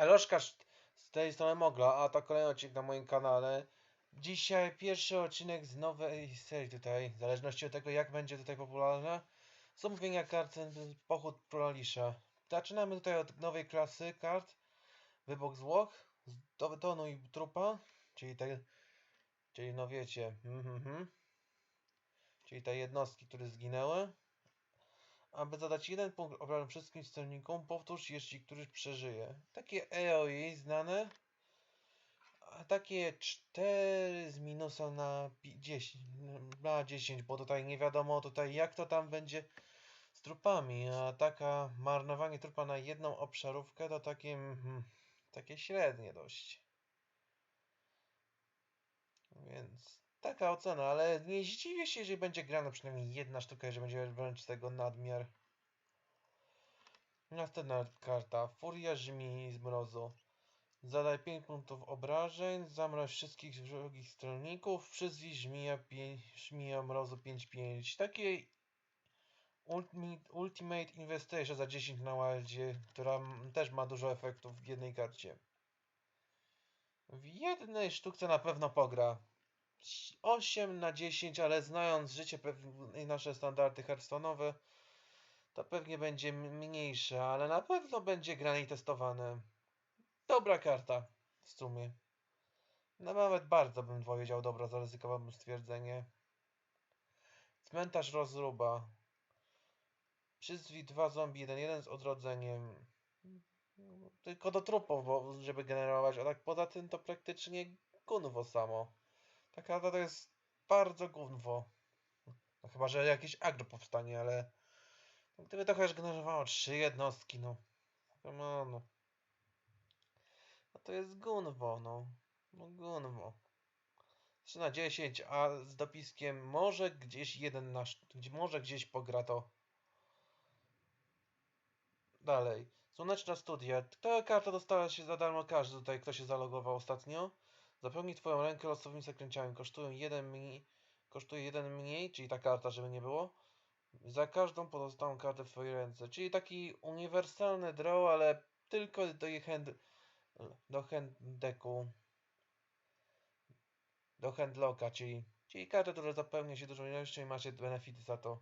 Eloszka z tej strony Mogla, a to kolejny odcinek na moim kanale. Dzisiaj pierwszy odcinek z nowej serii tutaj, w zależności od tego jak będzie tutaj popularna. Zamówienia kart, pochód Prolalisza. Zaczynamy tutaj od nowej klasy kart. Wybóg zwłok, z- do betonu i trupa, czyli te, czyli no wiecie, mhm, mhm. czyli te jednostki, które zginęły. Aby zadać jeden punkt obrażeń wszystkim sternikom, powtórz, jeśli któryś przeżyje. Takie EOI znane. A takie 4 z minusa na pi- 10, na 10, bo tutaj nie wiadomo tutaj jak to tam będzie z trupami, a taka marnowanie trupa na jedną obszarówkę to takie, mhm, takie średnie dość. Więc taka ocena, ale nie zdziwię się, jeżeli będzie grana przynajmniej jedna sztuka, jeżeli będzie wręcz tego nadmiar. Następna karta. Furia żmi z mrozu. Zadaj 5 punktów obrażeń, zamroź wszystkich wrogich stronników, przyzwij żmija, żmija mrozu 5-5. Takie ultimate, ultimate Investation za 10 na waldzie, która też ma dużo efektów w jednej karcie. W jednej sztuce na pewno pogra. 8 na 10, ale znając życie i nasze standardy hearthstone'owe, to pewnie będzie mniejsze, ale na pewno będzie grane i testowane. Dobra karta w sumie. No nawet bardzo bym powiedział dobra, zaryzykowałbym stwierdzenie. Cmentarz rozruba. Przyzwij dwa zombie, jeden, jeden z odrodzeniem. Tylko do trupów, bo żeby generować, a tak poza tym to praktycznie gunwo samo. Ta karta to jest bardzo gunwo. No chyba, że jakieś agro powstanie, ale gdyby to chociaż generowało trzy jednostki, no. Come on, no. No to jest gunwo, no. No gunwo. 3 na 10, a z dopiskiem może gdzieś jeden na... szt- Gdzie może gdzieś pogra to. Dalej. Słoneczna studia. Ta karta dostała się za darmo każdy tutaj, kto się zalogował ostatnio. Zapełnij twoją rękę losowymi zaklęciami. Kosztują jeden mniej, kosztuje jeden mniej, czyli ta karta, żeby nie było. Za każdą pozostałą kartę w twojej ręce. Czyli taki uniwersalny draw, ale tylko do hand, do hand decku. Do handlocka, czyli, czyli kartę, która zapełnia się dużą ilością i macie benefity za to.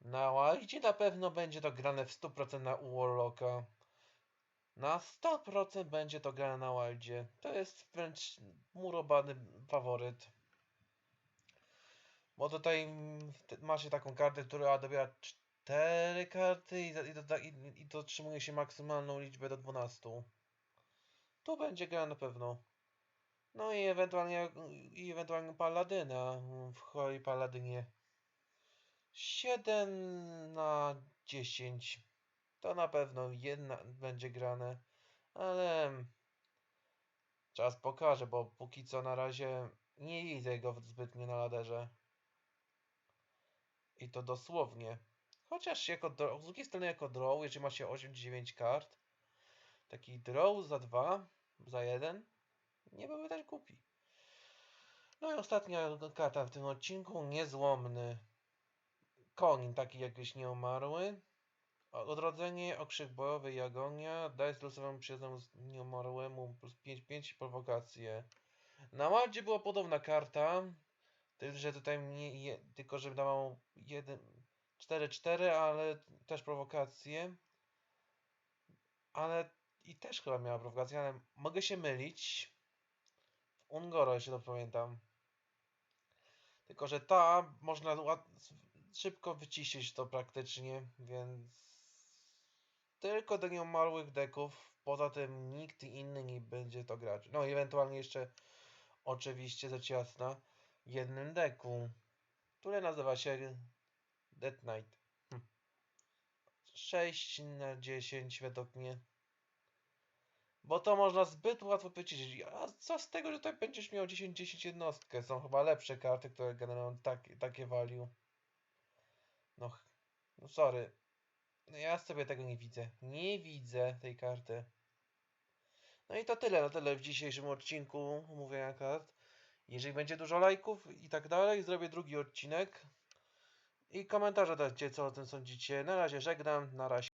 Na Wildzie na pewno będzie to grane w 100% na Warlocka. Na 100% będzie to grane na Wildzie. To jest wręcz murowany faworyt. Bo tutaj macie taką kartę, która dobiera 4 karty i, i, i, i dotrzymuje się maksymalną liczbę do 12. Tu będzie grane na pewno. No i ewentualnie, i ewentualnie Paladyna w Holy Paladynie. 7 na 10. To na pewno jedna będzie grane, ale czas pokaże, bo póki co na razie nie widzę go zbytnio na laderze. I to dosłownie. Chociaż jako draw, z drugiej strony jako draw, jeżeli ma się 8-9 kart, taki draw za 2, za 1, nie byłby też głupi. No i ostatnia karta w tym odcinku, niezłomny. Konin, taki jakiś nieumarły. Odrodzenie, okrzyk bojowy i agonia. Daj losowemu przyjaznemu nieumarłemu plus 5-5 i prowokację. Na ładzie była podobna karta. Tylko, że tutaj mnie, je, tylko, że dawał 4-4, ale też prowokację. Ale i też chyba miała prowokację, ale mogę się mylić. W Ungoro, jeśli dobrze pamiętam. Tylko, że ta można szybko wyciszyć to praktycznie, więc tylko do nieumarłych deków. Poza tym nikt inny nie będzie to grać. No ewentualnie jeszcze oczywiście rzecz jasna jednym deku, które nazywa się Dead Knight. Hm. 6 na 10 według mnie. Bo to można zbyt łatwo wyciszyć. A co z tego, że tutaj będziesz miał 10-10 jednostkę? Są chyba lepsze karty, które generują tak, takie value. No, no sorry. No ja sobie tego nie widzę. Nie widzę tej karty. No i to tyle, na tyle w dzisiejszym odcinku omówienia kart. Jeżeli będzie dużo lajków i tak dalej, zrobię drugi odcinek. I komentarze dajcie, co o tym sądzicie. Na razie żegnam, na razie.